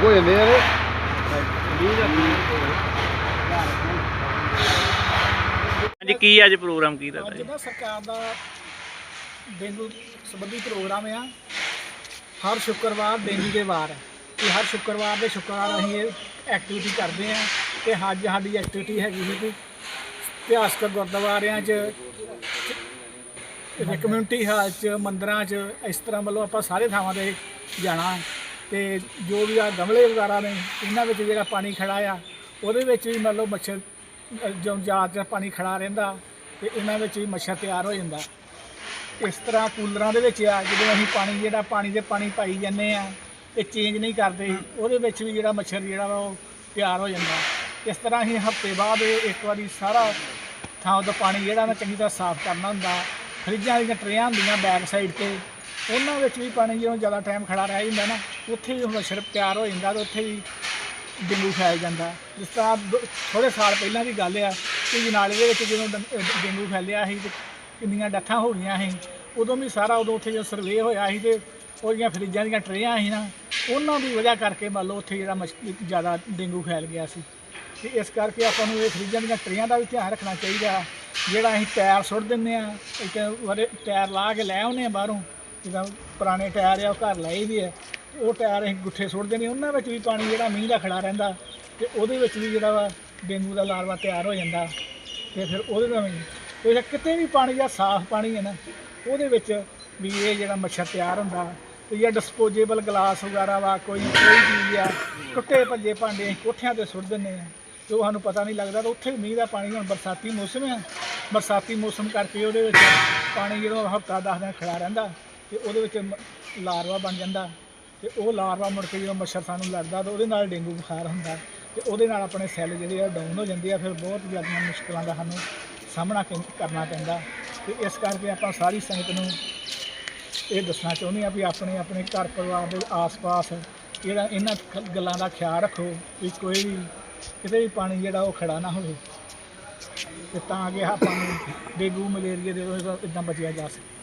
ਖਰਾਬ ਹੋ ਜਾਂਦੇ ਆ ਇਹ। ਹਾਂਜੀ ਕੀ ਅੱਜ ਪ੍ਰੋਗਰਾਮ ਕੀਤਾ ਅੱਜ ਜੀ ਨਾ ਸਰਕਾਰ ਦਾ ਡੇਂਗੂ ਸੰਬੰਧੀ ਪ੍ਰੋਗਰਾਮ ਆ। ਹਰ ਸ਼ੁੱਕਰਵਾਰ ਡੇਂਗੂ ਦੇ ਵਾਰ ਇਹ ਹਰ ਸ਼ੁੱਕਰਵਾਰ ਦੇ ਸ਼ੁੱਕਰਵਾਰ ਅਸੀਂ ਇਹ ਐਕਟੀਵਿਟੀ ਕਰਦੇ ਆ ਤੇ ਅੱਜ ਸਾਡੀ ਐਕਟੀਵਿਟੀ ਹੈਗੀ ਸੀ ਕਿ ਇਤਿਹਾਸਕ ਗੁਰਦੁਆਰਿਆਂ 'ਚ ਕਮਿਊਨਿਟੀ ਹਾਲ 'ਚ ਮੰਦਰਾਂ 'ਚ ਇਸ ਤਰ੍ਹਾਂ ਵੱਲੋਂ ਆਪਾਂ ਸਾਰੇ ਥਾਵਾਂ ਤੇ ਜਾਣਾ। ਤੇ ਜੋ ਵੀ ਆ ਗਮਲੇ ਵਗੈਰਾ ਨੇ ਇਹਨਾਂ ਵਿੱਚ ਜਿਹੜਾ ਪਾਣੀ ਖੜਾ ਆ ਉਹਦੇ ਵਿੱਚ ਵੀ ਮੰਨ ਲਓ ਮੱਛਰ ਅ, ਜੋ ਜਾਤ ਚ ਪਾਣੀ ਖੜਾ ਰਹਿੰਦਾ ਤੇ ਇਹਨਾਂ ਵਿੱਚ ਵੀ ਮੱਛਰ ਤਿਆਰ ਹੋ ਜਾਂਦਾ। ਇਸ ਤਰ੍ਹਾਂ ਕੂਲਰਾਂ ਦੇ ਵਿੱਚ ਆ ਜਦੋਂ ਅਸੀਂ ਪਾਣੀ ਜਿਹੜਾ ਪਾਣੀ ਦੇ ਪਾਣੀ ਪਾਈ ਜਾਂਦੇ ਆ ਤੇ ਚੇਂਜ ਨਹੀਂ ਕਰਦੇ ਉਹਦੇ ਵਿੱਚ ਵੀ ਜਿਹੜਾ ਮੱਛਰ ਜਿਹੜਾ ਵਾ ਉਹ ਤਿਆਰ ਹੋ ਜਾਂਦਾ। ਇਸ ਤਰ੍ਹਾਂ ਹੀ ਹਫ਼ਤੇ ਬਾਅਦ ਇੱਕ ਵਾਰੀ ਸਾਰਾ ਥਾਂ ਦਾ ਪਾਣੀ ਜਿਹੜਾ ਨਾ ਚੰਗੀ ਤਰ੍ਹਾਂ ਸਾਫ਼ ਕਰਨਾ ਹੁੰਦਾ। ਫਰਿੱਜਾਂ ਦੀਆਂ ਟਰੇਆਂ ਹੁੰਦੀਆਂ ਬੈਕ ਸਾਈਡ ਤੇ ਉਹਨਾਂ ਵਿੱਚ ਵੀ ਪਾਣੀ ਜਦੋਂ ਜ਼ਿਆਦਾ ਟਾਈਮ ਖੜਾ ਰਹਿ ਜਾਂਦਾ ਨਾ ਉੱਥੇ ਵੀ ਮੱਛਰ ਤਿਆਰ ਹੋ ਜਾਂਦਾ ਤੇ ਉੱਥੇ ਵੀ ਡੇਂਗੂ ਫੈਲ ਜਾਂਦਾ। ਜਿਸ ਤਰ੍ਹਾਂ ਥੋੜੇ ਸਾਲ ਪਹਿਲਾਂ ਦੀ ਗੱਲ ਆ ਕਿ ਜਨਾਲੇ ਦੇ ਵਿੱਚ ਜਦੋਂ ਡੰ- ਡੇਂਗੂ ਫੈਲਿਆ ਸੀ ਤੇ ਕਿੰਨੀਆਂ ਡੱਥਾਂ ਹੋ ਗਈਆਂ ਸੀ, ਉਦੋਂ ਵੀ ਸਾਰਾ ਉਦੋਂ ਉੱਥੇ ਜਦੋਂ ਸਰਵੇ ਹੋਇਆ ਸੀ ਤੇ ਉਹਦੀਆਂ ਫਰਿੱਜਾਂ ਦੀਆਂ ਟਰੇਆਂ ਸੀ ਨਾ, ਉਹਨਾਂ ਦੀ ਵਜ੍ਹਾ ਕਰਕੇ ਮੰਨ ਲਓ ਉੱਥੇ ਜਿਹੜਾ ਮਛ, ਜ਼ਿਆਦਾ ਡੇਂਗੂ ਫੈਲ ਗਿਆ ਸੀ। ਤੇ ਇਸ ਕਰਕੇ ਆਪਾਂ ਨੂੰ ਇਹ ਫਰਿੱਜਾਂ ਦੀਆਂ ਟਰੇਆਂ ਦਾ ਵੀ ਧਿਆਨ ਰੱਖਣਾ ਚਾਹੀਦਾ। ਜਿਹੜਾ ਅਸੀਂ ਟਾਇਰ ਸੁੱਟ ਦਿੰਦੇ ਆ ਇੱਕ ਵਾਰੇ ਟਾਇਰ ਲਾ ਕੇ ਲੈ ਆਉਂਦੇ ਆ ਬਾਹਰੋਂ, ਜਿੱਦਾਂ ਪੁਰਾਣੇ ਟਾਇਰ ਆ, ਉਹ ਘਰ ਲਾਏ ਵੀ ਆ। ਉਹ ਟਾਇਰ ਅਸੀਂ ਗੁੱਠੇ ਸੁੱਟਦੇ ਨੇ ਉਹਨਾਂ ਵਿੱਚ ਵੀ ਪਾਣੀ ਜਿਹੜਾ ਮੀਂਹ ਦਾ ਖੜਾ ਰਹਿੰਦਾ ਤੇ ਉਹਦੇ ਵਿੱਚ ਵੀ ਜਿਹੜਾ ਵਾ ਡੇਂਗੂ ਦਾ ਲਾਰਵਾ ਤਿਆਰ ਹੋ ਜਾਂਦਾ ਤੇ ਫਿਰ ਉਹਦੇ ਨਾਲ ਵੀ, ਤੇ ਕਿਤੇ ਵੀ ਪਾਣੀ ਦਾ ਸਾਫ਼ ਪਾਣੀ ਹੈ ਨਾ, ਉਹਦੇ ਵਿੱਚ ਵੀ ਇਹ ਜਿਹੜਾ ਮੱਛਰ ਤਿਆਰ ਹੁੰਦਾ ਤੇ ਜਾਂ ਡਿਸਪੋਜ਼ੇਬਲ ਗਲਾਸ ਵਗੈਰਾ ਵਾ, ਕੋਈ ਕੋਈ ਚੀਜ਼ ਆ ਟੁੱਟੇ ਭੱਜੇ ਭਾਂਡੇ ਅਸੀਂ ਕੋਠਿਆਂ ਤੇ ਸੁੱਟ ਦਿੰਦੇ ਆ ਤੇ ਉਹ ਸਾਨੂੰ ਪਤਾ ਨਹੀਂ ਲੱਗਦਾ ਤੇ ਉੱਥੇ ਵੀ ਮੀਂਹ ਦਾ ਪਾਣੀ ਹੁਣ ਬਰਸਾਤੀ ਮੌਸਮ ਆ, ਬਰਸਾਤੀ ਮੌਸਮ ਕਰਕੇ ਉਹਦੇ ਵਿੱਚ ਪਾਣੀ ਜਦੋਂ ਹਫਤਾ 10 ਦਿਨ ਖੜਾ ਰਹਿੰਦਾ ਤੇ ਉਹਦੇ ਵਿੱਚ ਲਾਰਵਾ ਬਣ ਜਾਂਦਾ। ਤੇ ਉਹ ਲਾਰਵਾ ਮੁੜ ਕੇ ਜਦੋਂ ਮੱਛਰ ਸਾਨੂੰ ਲੜਦਾ ਤਾਂ ਉਹਦੇ ਨਾਲ ਡੇਂਗੂ ਬੁਖਾਰ ਹੁੰਦਾ। ਤੇ ਉਹਦੇ ਨਾਲ ਆਪਣੇ ਸੈੱਲ ਜਿਹੜੇ ਆ ਡਾਊਨ ਹੋ ਜਾਂਦੇ ਆ, ਫਿਰ ਬਹੁਤ ਜ਼ਿਆਦਾ ਮੁਸ਼ਕਲਾਂ ਦਾ ਸਾਨੂੰ ਸਾਹਮਣਾ ਕਰਨਾ ਪੈਂਦਾ। ਤੇ ਇਸ ਕਰਕੇ ਆਪਾਂ ਸਾਰੀ ਸੰਗਤ ਨੂੰ ਇਹ ਦੱਸਣਾ ਚਾਹੁੰਦੇ ਆ ਵੀ ਆਪਣੇ ਆਪਣੇ ਘਰ ਪਰਿਵਾਰ ਦੇ ਆਸ-ਪਾਸ ਜਿਹੜਾ ਇਹਨਾਂ ਖ- ਗੱਲਾਂ ਦਾ ਖਿਆਲ ਰੱਖੋ ਵੀ ਕੋਈ ਵੀ ਕਿਤੇ ਵੀ ਪਾਣੀ ਜਿਹੜਾ ਉਹ ਖੜਾ ਨਾ ਹੋਵੇ। ਤੇ ਤਾਂ ਕਿ ਆਪਾਂ ਡੇਂਗੂ ਮਲੇਰੀਆ ਦੇ ਇਦਾਂ ਬਚਿਆ ਜਾ ਸਕੇ।